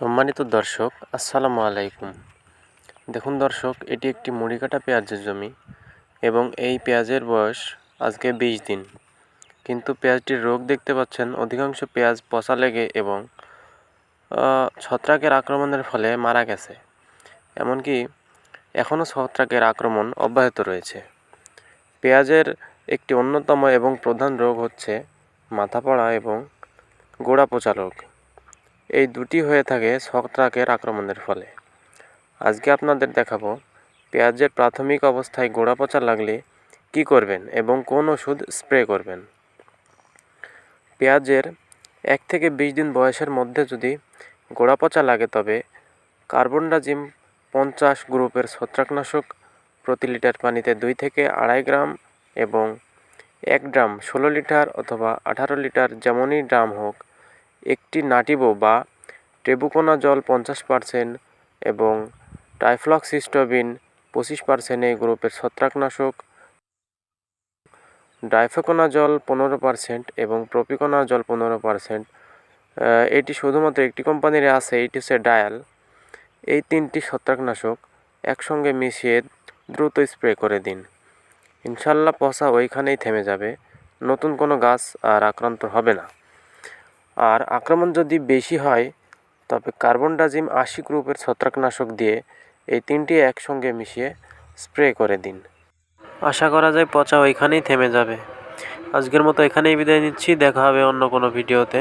সম্মানিত দর্শক, আসসালামু আলাইকুম। দেখুন দর্শক, এটি একটি মুড়ি কাটা পেঁয়াজের জমি এবং এই পেঁয়াজের বয়স আজকে বিশ দিন। কিন্তু পেঁয়াজটির রোগ দেখতে পাচ্ছেন, অধিকাংশ পেঁয়াজ পচা লেগে এবং ছত্রাকের আক্রমণের ফলে মারা গেছে। এমনকি এখনও ছত্রাকের আক্রমণ অব্যাহত রয়েছে। পেঁয়াজের একটি অন্যতম এবং প্রধান রোগ হচ্ছে মাথা পড়া এবং গোড়া পচা রোগ। এই দুটি হয়ে থাকে ছত্রাকের আক্রমণের ফলে। আজকে আপনাদের দেখাবো পেঁয়াজের প্রাথমিক অবস্থায় গোড়া পচা লাগলে কি করবেন এবং কোন ওষুধ স্প্রে করবেন। পেঁয়াজের এক থেকে বিশ দিন বয়সের মধ্যে যদি গোড়া পচা লাগে তবে কার্বনডাজিম পঞ্চাশ গ্রুপের ছত্রাকনাশক প্রতি লিটার পানিতে দুই থেকে আড়াই গ্রাম এবং এক ড্রাম ষোলো লিটার অথবা আঠারো লিটার যেমনই ড্রাম হোক একটি নাটিবো বা টেবুকোনা জল পঞ্চাশ পার্সেন্ট এবং টাইফ্লক্সিস্টোবিন পঁচিশ পার্সেন্ট এই গ্রুপের ছত্রাকনাশক। ডাইফেকোনা জল পনেরো পার্সেন্ট এবং প্রপিকোনা জল পনেরো পার্সেন্ট। এটি শুধুমাত্র একটি কোম্পানির আছে এটি হচ্ছে ডায়াল এই তিনটি ছত্রাকনাশক একসঙ্গে মিশিয়ে দ্রুত স্প্রে করে দিন। ইনশাল্লাহ পচা ওইখানেই থেমে যাবে। নতুন কোনো গাছ আর আক্রান্ত হবে না। আর আক্রমণ যদি বেশি হয়, তবে কার্বনডাজিম আশি গ্রুপের ছত্রাকনাশক দিয়ে এই তিনটি একসঙ্গে মিশিয়ে স্প্রে করে দিন। আশা করা যায় পচা ওইখানেই থেমে যাবে। আজকের মতো এখানেই বিদায় নিচ্ছি। দেখা হবে অন্য কোনো ভিডিওতে।